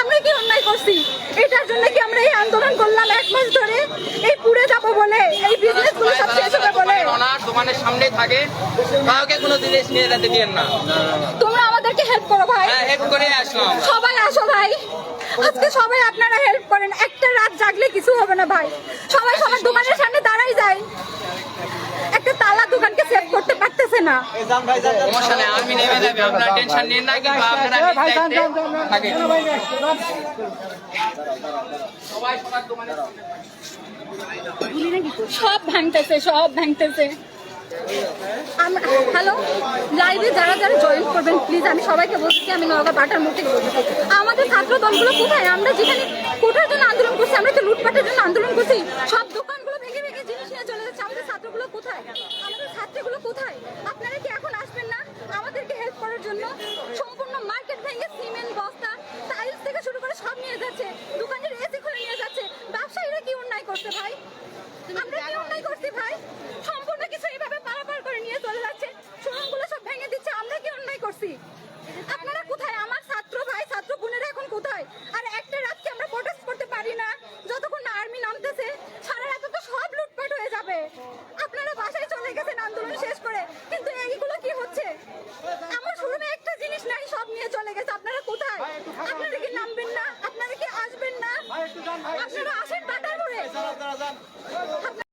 আমরা কি অন্যায় করছি? এটার জন্য কি আমরা এই আন্দোলন করলাম এক মাস ধরে? এই পুড়ে যাব বলে এই বিজনেসগুলো সব শেষ হবে বলে? দোকানের সামনে থাকে কাউকে কোনো জিনিস নিয়ে যেতে না। তোমরা আমাদেরকে হেল্প করো ভাই। হ্যাঁ, হেল্প করে আসলাম। সবাই আসো ভাই। আজকে সবাই আপনারা হেল্প করেন। একটা রাত জাগলে কিছু হবে না ভাই। সবাই সবার দোকান না। সমস্যা নেই আমি নেমে যাবে আপনারা টেনশন নিন না কিংবা আপনারা নিজ দায়িত্বে থাকেন। সবাই সবার দোকানের সব ভাঙতেছে সব ভাঙতেছে। হ্যালো? লাইভে যারা যারা জয়েন করবেন প্লিজ আমি সবাইকে বলছি আমি নওগাঁ বাটার মোড় থেকে বলছি আমাদের ছাত্র দলগুলো কোথায়? আমরা যেখানে কোটার জন্য আন্দোলন করছি আমরা তো লুটপাটের জন্য আন্দোলন করছি। সব দোকানগুলো সম্পূর্ণ মার্কেট ভেঙে সিমেন্ট বস্তা টাইলস থেকে শুরু করে সব নিয়ে যাচ্ছে। দোকানের এসি খুলে নিয়ে যাচ্ছে। ব্যবসায়ীরা কি অন্যায় করছে ভাই? আমরা কি অন্যায় করছি ভাই? আপনারা আসেন বাটার